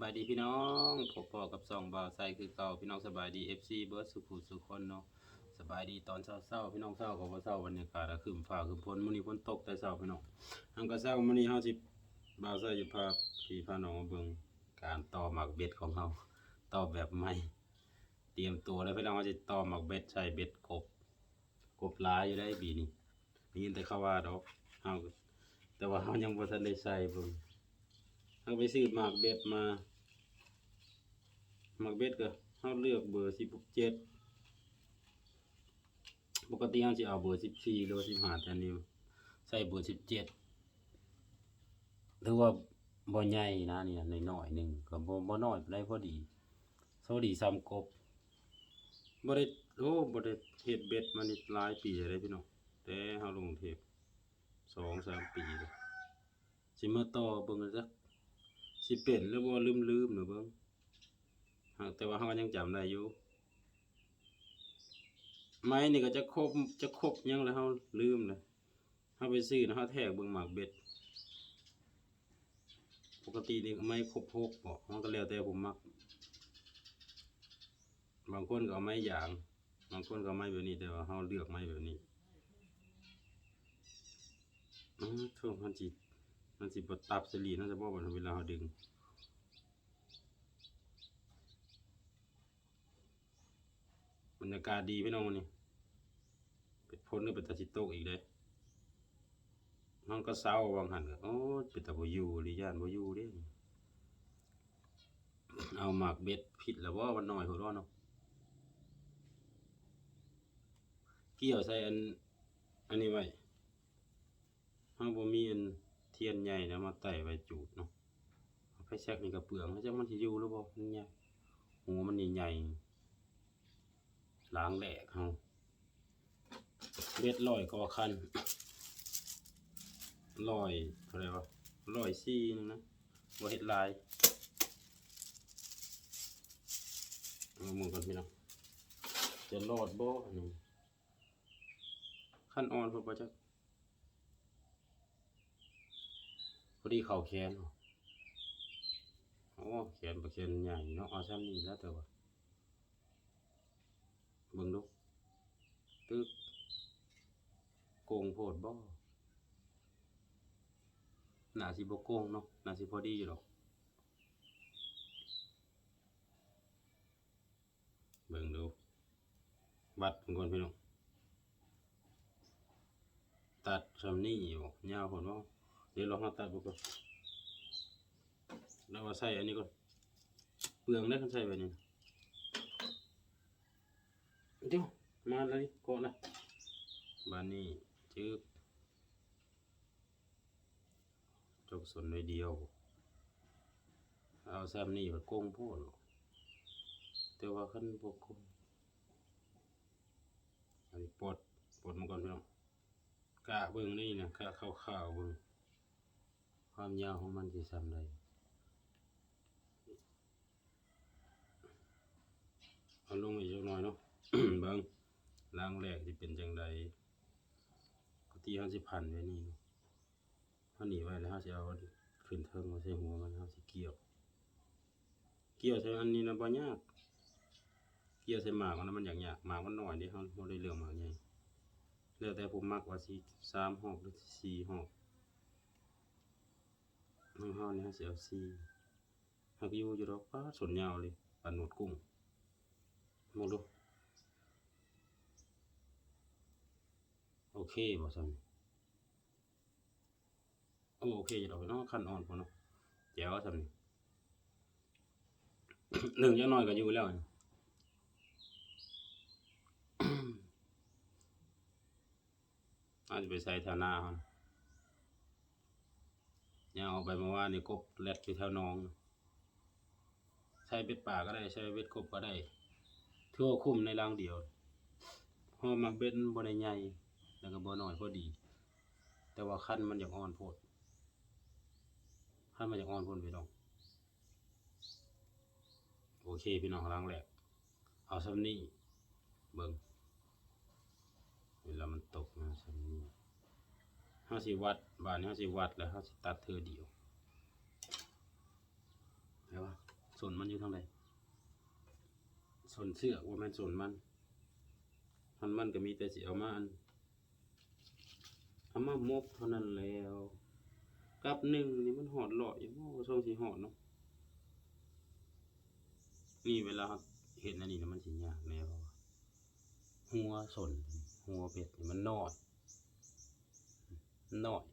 บายดีพี่น้องพบปอกับสองบ่าวไซคือเก่าพี่น้องสบายดี FC เบิร์ดสุขุสุขคนเนาะสบายดีตอนเช้าๆพี่น้องเช้าก็บ่เช้าบรรยากาศก็ครึ้มฟ้าครึ้มฝนมื้อนี้ฝนตกแต่เช้าพี่น้องทางก็เช้ามื้อนี้เฮาสิบ่าวไซจะพาพี่พาน้องมาเบิ่งการต่อหมักเบ็ดของเฮาต่อแบบใหม่เตรียมตัวแล้วพี่น้องเฮาสิต่อหมักเบ็ดใส่เบ็ดกบกบลายอยู่ได้บีนี้ได้ยินแต่เขาว่าดอกเฮาแต่ว่าเฮายังบ่ทันได้ใส่เบิ่งเอาไปซื้อหมากเบ็ดมา มากเบ็ดก็เขาเลือกเบอร์สิบเจ็ดปกติเขาจะเอาเบอร์สิบสี่หรือว่าสิบห้าแต่นี่ใส่เบอร์สิบเจ็ดถือว่าบ่ใหญ่นะเนี่ยน้อยๆหนึ่งก็บ่บ่น้อยปานใดพอดีพอดีซ้ำกบบ่ได้โอ้บ่ได้เฮ็ดเบ็ดมานี่หลายปีแล้วพี่น้องแต่เฮาลงเทปสองสามปีแล้วสิมาต่อเบิ่งกันจักสิเป็นหรือว่าลืมลืมๆหรือเบิ่ง แต่ว่าเขาก็ยังจำได้อยู่ไม้นี่ก็จะครบจะครบยังแล้วเขาลืมเลยเขาไปซื้อนะเขาแทกเบิ่งหมากเบ็ด ปกตินี่ไม้ครบหกบอกมันก็แล้วแต่ผมมัก บางคนก็เอาไม้ยาง บางคนก็ไม้แบบนี้แต่ว่าเขาเลือกไม้แบบนี้อือช่วงมันจิมันสิบตับสลีน่าจะบอกว่าเวลาเขาดึง บรรยากาศดีพี่น้องวันนี้เป็นพ้นก็เป็นตาชิโตกอีกเลยมันก็เศร้าบางหันก็โอ้เป็นตาบอยู่หรือย่านบอยู่เด้เอาหมากเบ็ดผิดแล้วว่ามันน้อยหัวร้อนเนาะเกี่ยวใส่อันอันนี้ไว้ห้าบ่มีอันเทียนใหญ่นะมาไต่ไว้จูดเนาะไปแซกนี่กับเปลืองแล้วจักมันสิอยู่หรือบ่มันใหญ่หัวมันใหญ่ ล้างแหลกเฮาเบ็ดลอยกอคันลอยเท่าไรวะลอยซี่นึงนะว่าเห็ดลายเอามือก่อนพี่น้องจะรอดบ่อนนี้ขั้นอ่อนพอประจักพอดีเข่าแขนโอ้แขนประแขนใหญ่เนาะเอาซ้ำนี่แล้วแต่ว่า เบิ่งดูตึกโกงโพดบ่หนาสิบ่โกงเนาะหนาสิพอดีอยู่ดอกเบิ่งดูวัดเป็นคนพี่น้องตัดซำนี้อยู่ยาวพอดบ่เดี๋ยวลองเฮาตัดบ่ก่อนแล้วว่าใส่อันนี้ก่อนเปลืองได้คันใส่แบบนี้ เดี๋ยวมาเลยกดละบานนี้จึกจกสนไว้เดียว เอาซ้ำนี่แบบโกงพูดแต่ว่าขั้นบกคงอันนี้ปลดปลดมันก่อนพี่น้องกะเบิ่งนี่นะกะข้าวๆเบิ่งความยาวของมันสิซ้ำใดเอาลงอีกจักหน่อยเนาะ บิ่งล่างแรกสิเป็นจังใดปกติเฮาสิบพันไว้นี่เนาหนีไว้แล้วเฮาสิเอาขึ้นเทิงมาใส่หัวมันเฮาสิเกี่ยว เกี่ยวใส่อันนี้นะบ่ยาก เกี่ยวใส่หมากมันะมันอยากยากหมากมันหน้อยเด้เฮาบ่ได้เรื่องหมากใหญ่แล้วแต่ผมมักว่าสิ3หอกหรือ4หอกของเฮาเนี่เฮาสิเอา4หักอยู่อยู่ดอกป้าสนยาวเลยปานหนวดกุ้งมองดู โอ เคบ่ซันโอโอเคอยู่ดอกเนาะขั้นอ่อนพอเนาะแจ๋วซันหนึ่งจังน้อยก็อยู่แล้วนี่อาจจะไปใส่แถวหน้าเขานะย่างออกไปมาว่านี่กบแลดอยู่แถวหนอง ใช้เบ็ดป่าก็ได้ ใช้เบ็ดกบก็ได้ทั่วคุ้มในรางเดียวพอมาเบ็ดบนใหญ่ แล้วก็บ่น้อยพอดี แต่ว่าขั้นมันอยากอ่อนโพดขั้นมันอยากอ่อนโพดพี่น้องโอเคพี่น้องล้างแหลกเอาซ้ำนี่เบิ่งเวลามันตกนะซ้ำนี่ห้าสิวัดบานห้าสิวัดแล้วห้าสิตัดเธอเดียวเห็นปะส่วนมันอยู่ทางไหนส่วนเสือกว่าม่นส่วนมันมันมันก็มีแต่สิเอามาอัน เอามามบเท่านั้นแล้วกับหนึ่งนี่มันหอดหล่ออยู่บ่ช่วงสิหอดเนาะนี่เวลาเห็นอันนี้นะมันสิยากแน่เพราะหัวสนหัวเป็ดนี่มันน้อยน้อย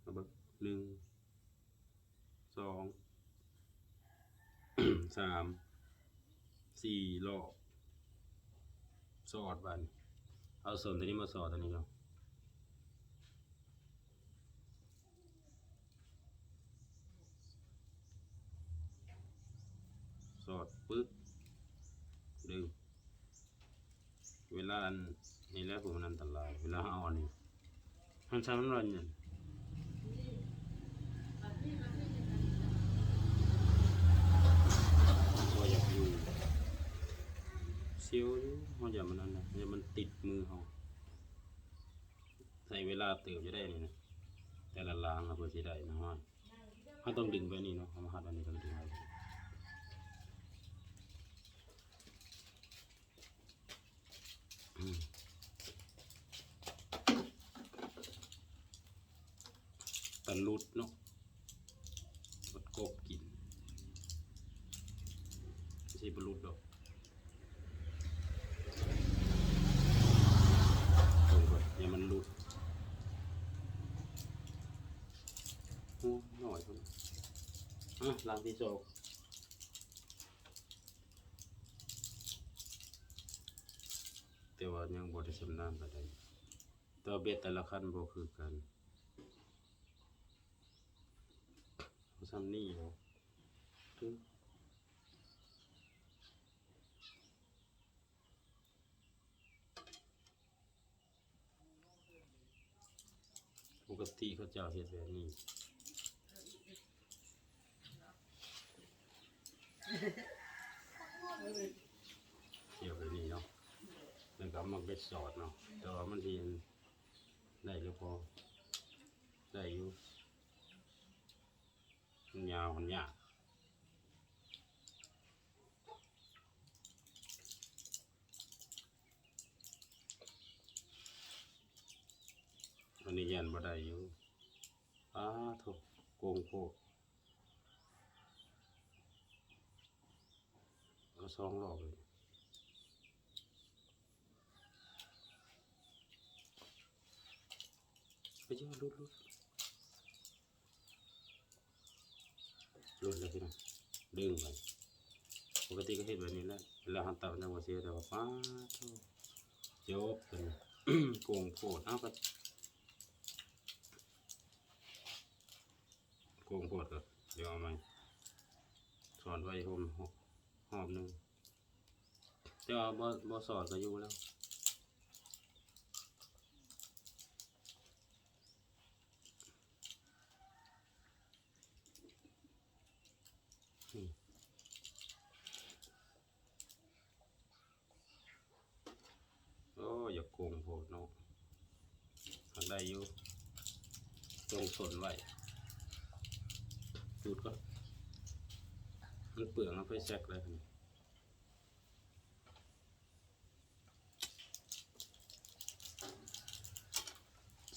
เอาเบิ่งหนึ่งสองสามสี่รอบ สอดบันเอาส่วนตัวนี้มาสอดตัวนี้เนาะสอดปึ๊บดึงเวลาอันนี่แหล้วผมมันอันตลายเวลาเอาอันนี้มันทำมันร้อนเนี่ยว่าอยากอยู่ เซียวอยู่เขาอย่ามันนั่นนะอย่ามันติดมือเขาใช้เวลาเติบจะได้นี่นะแต่ละล้างเราเพื่อจะได้นะว่าเขาต้องดึงไปนี่เนาะเขามาหัดอันนี้ต้องดึงไปอืมตะลุดเนาะบดกบกินไม่ใช่บลุดดอกตรงก่อนอย่ามันหลุดโอ้หน่อยคน อะล้างที่โจกแต่ว่ายังบ่ได้ชำนาญปานใดแต่ว่าเบ็ดแต่ละคันบ่คือกันเอาซ้ำนี่เนาะตึ้งปกติเขาเจ้าเฮ็ดแบบนี้ เกี่ยวแบบนี้เนาะแล้วก็มันไปสอดเนาะแต่ว่ามันทีได้หรือพอได้อยู่มันยาวมันยากอันนี้ยันบ่ได้อยู่อ้าโถโกงโค กเอาสองรอบเลยไปเจอลุดลุดรุดเลยพี่น้องดึงไปปกติก็เห็นแบบนี้แหละเวลาหันต่าจังหวเสียแต่ว่าป้าโถ่จบเป็นโกงโพดเอาก็โกงโพดก็เดี๋ยวเอาไหมสอนไว้หอมหก อบหนึ่งแต่ว่าบ่บ่สอนก็อยู่แล้วโอ้อย่าโกงโพดเนาะทางได้อยู่ตรงสนไว้จุดก็ มันเปลืองแล้วไปแซกเลยครับ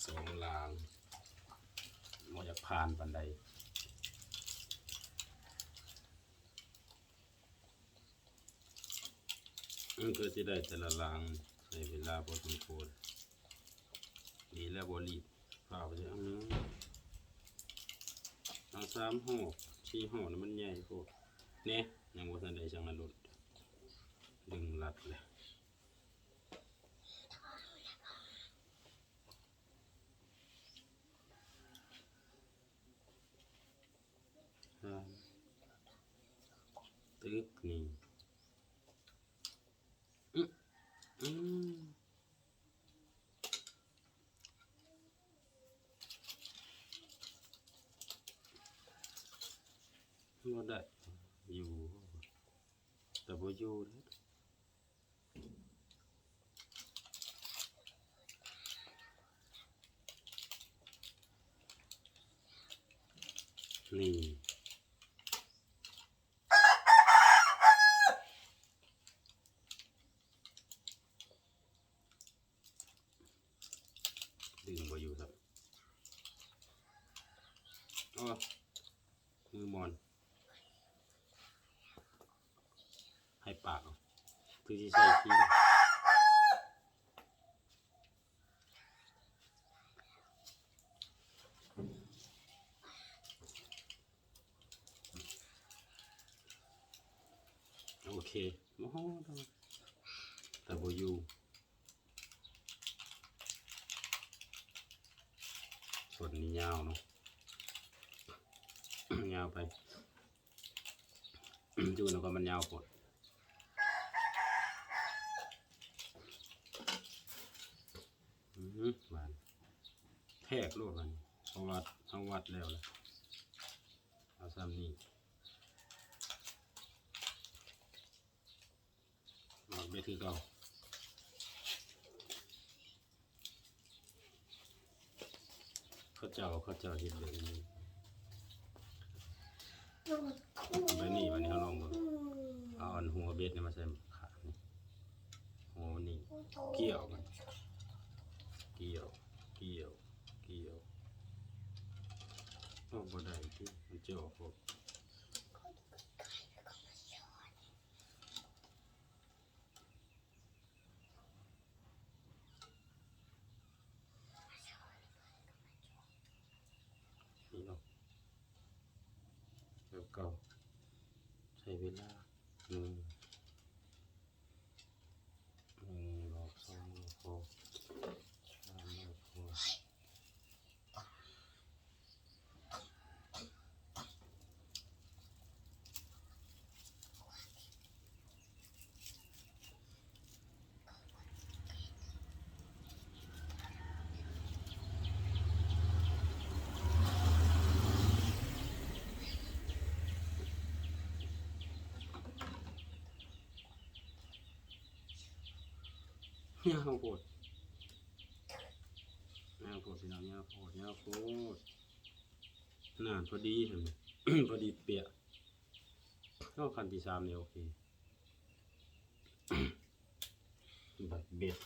สองลางมออยากผ่านบันไดมันก็จะได้แต่ละลางใช้เวลาพอสมควรดีแล้วบรีบเปล่าไปเลยอาเนื้อเอาสามห่อสี่ห่อนี่มันใหญ่โคตร เนี่ยยังบ่ทันได้ช่างนั้นรถดึงรัดเลยตึกนี่อืมบ่ได้ อยู่แต่บ่อยู่แล้วนี่ดึงมาอยู่ครับอ๋อมือมอน ให้ปากเอา คือที่ใส่ทีโอเคโอ้โหแต่บอยู่ส่วนนี้ยาวเนาะยาวไป อยู่แล้วก็มันยาวปด อือหือบานแทก โลดมันเอาวัดเอาวัดแล้วเลยเอาซ้ำนี่หมักไปคือเก่าเขาเจ้าเขาเจ้าเห็นเลยนี่ไปนี่วันนี้เขาลองดูเอาอันหัวเบ็ดเนี่ยมาใส่ขานี่หัวนี่เกี่ยวมันเกี่ยวเกี่ยว เกี่ยวต้องบ่ได้ที่มัน จะออกหมดนี่นาะแล้วก็ใช้เวลาหนึ่งหนึ่งรอบสองรอบพอ สามรอบพอ เนี่ยข้าวโพดยาวโพดพี่น้องยาวโพดยาวโพดนานพอดีเห็นไหมพอดีเปียกก็คันที่สามเนี่ยโอเคแบบเบ็ด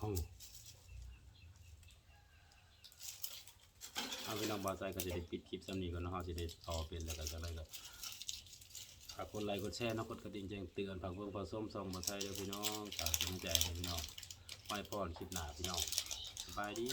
ห้องเอาพี่น้องบาใจก็จะได้ปิดคลิปสำนีก่อนนะเราจะได้ต่อเป็นแล้วก็จะได้ก็ ฝากกดไลค์กดแชร์นะกดกระดิ่งแจ้งเตือนฝากเบิ่งฝากส้มส่องมาใช้ด้วยพี่น้องฝากกำลังใจให้พี่น้องไว้พรคลิปหน้าพี่น้องสบายดี